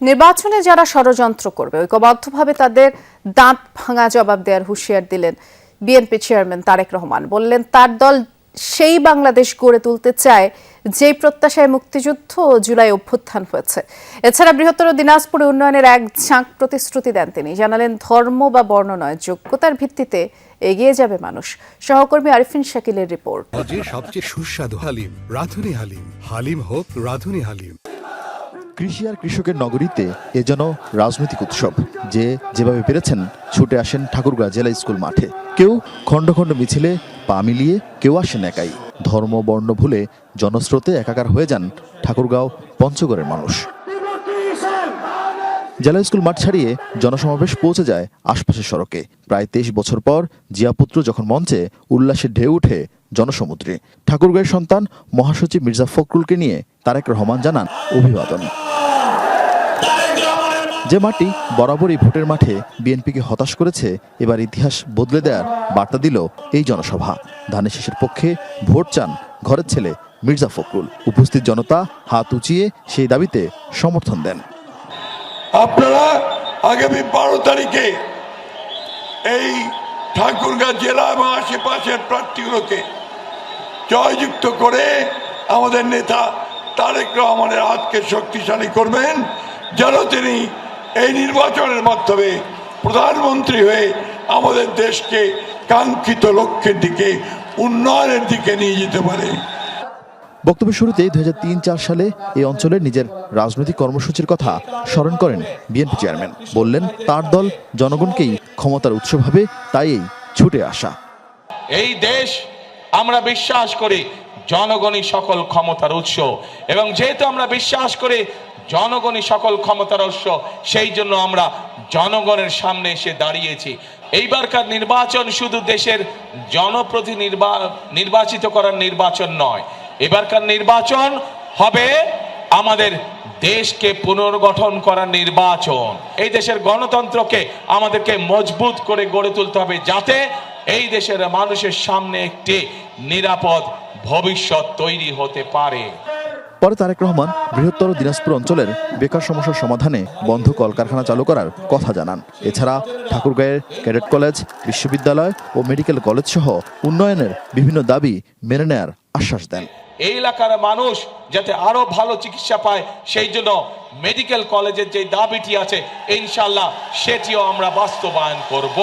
নির্বাচনে যারা ষড়যন্ত্র করবে, ঐক্যবদ্ধভাবে তাদের দাঁত ভাঙা জবাব দেওয়ার হুঁশিয়ার দিলেন বিএনপি চেয়ারম্যান তারেক রহমান। বললেন, তার দল সেই বাংলাদেশ গড়ে তুলতে চায় যেই প্রত্যাশায় মুক্তিযুদ্ধ জুলাই অভ্যুত্থান হয়েছে। এছাড়া বৃহত্তর দিনাজপুরে উন্নয়নের এক ঝাঁক প্রতিশ্রুতি দেন তিনি। জানালেন, ধর্ম বা বর্ণ নয় যোগ্যতার ভিত্তিতে এগিয়ে যাবে মানুষ। সহকর্মী আরিফিন শাকিলের রিপোর্ট। সবচেয়ে সুস্বাদু হালিম, রাধুনি হালিম। হালিম হোক, রাধুনি হালিম। কৃষি আর কৃষকের নগরীতে এ যেন রাজনৈতিক উৎসব, যে যেভাবে পেরেছেন, ছুটে আসেন ঠাকুরগাঁ জেলা স্কুল মাঠে। কেউ খণ্ড খণ্ড মিছিলে পা মিলিয়ে, কেউ আসেন একাই। ধর্ম, বর্ণ ভুলে জনস্রোতে একাকার হয়ে যান ঠাকুরগাঁও পঞ্চগড়ের মানুষ। জেলা স্কুল মাঠ ছাড়িয়ে জনসমাবেশ পৌঁছে যায় আশপাশের সড়কে। প্রায় তেইশ বছর পর জিয়াপুত্র যখন মঞ্চে উল্লাসের ঢেউ উঠে জনসমুদ্রে। ঠাকুরগাঁয়ের সন্তান মহাসচিব মির্জা ফখরুলকে নিয়ে তারেক রহমান জানান অভিবাদন। যে মাটি বরাবরই ভোটের মাঠে বিএনপিকে হতাশ করেছে, এবার ইতিহাস বদলে দেওয়ার বার্তা দিল এই জনসভা। ধানের শেষের পক্ষে ভোট চান ঘরের ছেলে মির্জা ফখরুল। উপস্থিত জনতা হাত উঁচিয়ে সেই দাবিতে সমর্থন দেন। আপনারা আগামী বারো তারিখে এই ঠাকুরগাঁ জেলা এবং আশেপাশের প্রার্থীগুলোকে জয়যুক্ত করে আমাদের নেতা তারেক রহমানের হাতকে শক্তিশালী করবেন, যেন তিনি এই নির্বাচনের মাধ্যমে প্রধানমন্ত্রী হয়ে আমাদের দেশকে কাঙ্ক্ষিত লক্ষ্যের দিকে উন্নয়নের দিকে নিয়ে যেতে পারে। বক্তব্যের শুরুতেই দুই হাজার সালে এই অঞ্চলের নিজের রাজনৈতিক কর্মসূচির কথা স্মরণ করেন বিএনপি চেয়ারম্যান। বললেন তার দল জনগণকেই ক্ষমতার উৎস ভাবে তাই এই ছুটে আসা। এই দেশ আমরা বিশ্বাস করি জনগণই সকল ক্ষমতার উৎস। এবং যেহেতু আমরা বিশ্বাস করি জনগণই সকল ক্ষমতার উৎস, সেই জন্য আমরা জনগণের সামনে এসে দাঁড়িয়েছি। এইবারকার নির্বাচন শুধু দেশের জনপ্রতি নির্বাচিত করার নির্বাচন নয়। এবারকার নির্বাচন হবে আমাদের দেশকে পুনর্গঠন করার নির্বাচন। এই দেশের গণতন্ত্রকে আমাদেরকে মজবুত করে গড়ে তুলতে হবে যাতে এই দেশের মানুষের সামনে একটি নিরাপদ ভবিষ্যৎ তৈরি হতে পারে। পরে তারেক রহমান বৃহত্তর দিনাজপুর অঞ্চলের বেকার সমস্যার সমাধানে বন্ধ কলকারখানা চালু করার কথা জানান। এছাড়া ঠাকুরগাঁয়ের ক্যাডেট কলেজ, বিশ্ববিদ্যালয় ও মেডিকেল কলেজ সহ উন্নয়নের বিভিন্ন দাবি মেনে নেয়ার আশ্বাস দেন। এই এলাকার মানুষ যাতে আরও ভালো চিকিৎসা পায়, সেই জন্য মেডিকেল কলেজের যে দাবিটি আছে ইনশাল্লাহ সেটিও আমরা বাস্তবায়ন করব।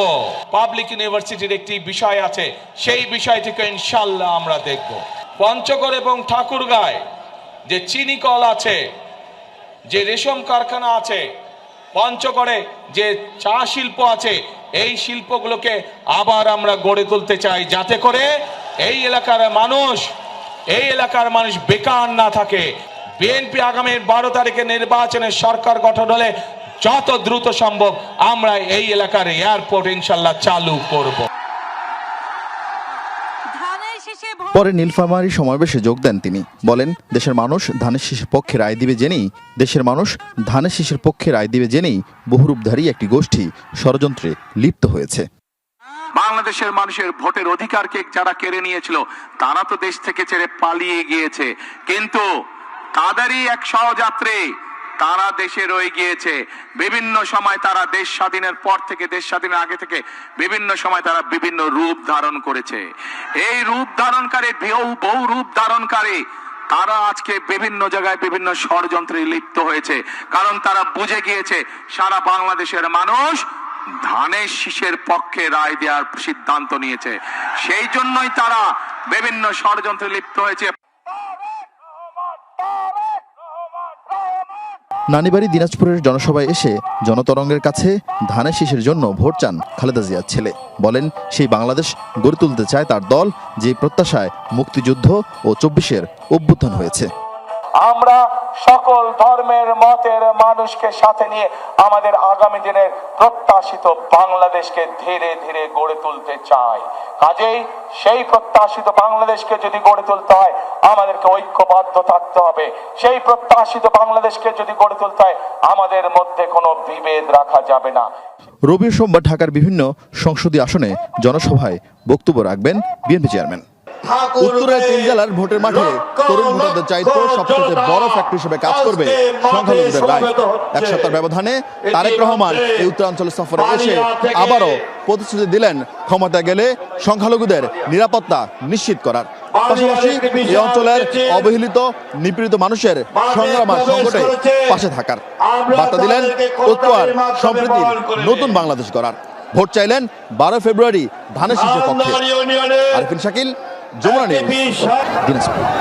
পাবলিক ইউনিভার্সিটির একটি বিষয় আছে, সেই বিষয়টিকে ইনশাল্লাহ আমরা দেখব। পঞ্চগড় এবং ঠাকুরগাঁয় যে চিনি কল আছে, যে রেশম কারখানা আছে, পঞ্চগড়ে যে চা শিল্প আছে, এই শিল্পগুলোকে আবার আমরা গড়ে তুলতে চাই, যাতে করে এই এলাকার মানুষ এই এলাকার মানুষ বেকার না থাকে। বিএনপি আগামী বারো তারিখে নির্বাচনে সরকার গঠন হলে যত দ্রুত সম্ভব আমরা এই এলাকার এয়ারপোর্ট ইনশাল্লাহ চালু করব। পরে নীলফামারী সমাবেশে যোগ দেন তিনি। বলেন দেশের মানুষ ধানের শীষের পক্ষে রায় দিবে জেনেই দেশের মানুষ ধানের শীষের পক্ষে রায় দিবে জেনেই বহুরূপধারী একটি গোষ্ঠী ষড়যন্ত্রে লিপ্ত হয়েছে। বাংলাদেশের মানুষের ভোটের অধিকারকে যারা কেড়ে নিয়েছিল, তারা তো দেশ থেকে ছেড়ে পালিয়ে গিয়েছে। কিন্তু তাদেরই এক সহযাত্রী, তারা দেশে রয়ে গিয়েছে। বিভিন্ন সময় তারা দেশ স্বাধীনের পর থেকে, দেশ স্বাধীনের আগে থেকে বিভিন্ন সময় তারা বিভিন্ন রূপ ধারণ করেছে। এই রূপ ধারণকারী বহু বহু রূপ ধারণকারী, তারা আজকে বিভিন্ন জায়গায় বিভিন্ন ষড়যন্ত্রে লিপ্ত হয়েছে। কারণ তারা বুঝে গিয়েছে, সারা বাংলাদেশের মানুষ ধানের শীষের পক্ষে রায় দেওয়ার সিদ্ধান্ত নিয়েছে। সেই জন্যই তারা বিভিন্ন ষড়যন্ত্রে লিপ্ত হয়েছে। নানিবাড়ি দিনাজপুরের জনসভায় এসে জনতরঙ্গের কাছে ধানের শীষের জন্য ভোট চান খালেদা জিয়ার ছেলে। বলেন সেই বাংলাদেশ গড়ে তুলতে চায় তার দল যে প্রত্যাশায় মুক্তিযুদ্ধ ও চব্বিশের অভ্যুত্থান হয়েছে। আমরা সকল ধর্মের মতের মানুষকে সাথে নিয়ে আমাদের আগামী দিনের প্রত্যাশিত বাংলাদেশকে ধীরে ধীরে গড়ে তুলতে চাই। কাজেই সেই প্রত্যাশিত বাংলাদেশকে যদি গড়ে তুলতে হয়, আমাদেরকে ঐক্যবদ্ধ থাকতে হবে। সেই প্রত্যাশিত বাংলাদেশকে যদি গড়ে তুলতে হয়, আমাদের মধ্যে কোনো বিভেদ রাখা যাবে না। রবি সোমবার ঢাকার বিভিন্ন সংসদীয় আসনে জনসভায় বক্তব্য রাখবেন বিএনপি চেয়ারম্যান। উত্তরের তিন জেলার ভোটের মাঠে তরুণ ভোটারদের চাইতে সবচেয়ে বড় ফ্যাক্টরি হিসেবে কাজ করবে সংখ্যালঘুদের রায়। এক ব্যবধানে তারেক রহমান এই উত্তরাঞ্চল সফরে এসে আবারও প্রতিশ্রুতি দিলেন ক্ষমতা গেলে সংখ্যালঘুদের নিরাপত্তা নিশ্চিত করার। পাশাপাশি এই অঞ্চলের অবহেলিত নিপীড়িত মানুষের সংগ্রাম আর সংকটে পাশে থাকার। বার্তা দিলেন আর সম্প্রীতির নতুন বাংলাদেশ গড়ার। ভোট চাইলেন বারো ফেব্রুয়ারি ধানের শীষের পক্ষে আরিফিন শাকিল যমুনা নিউজ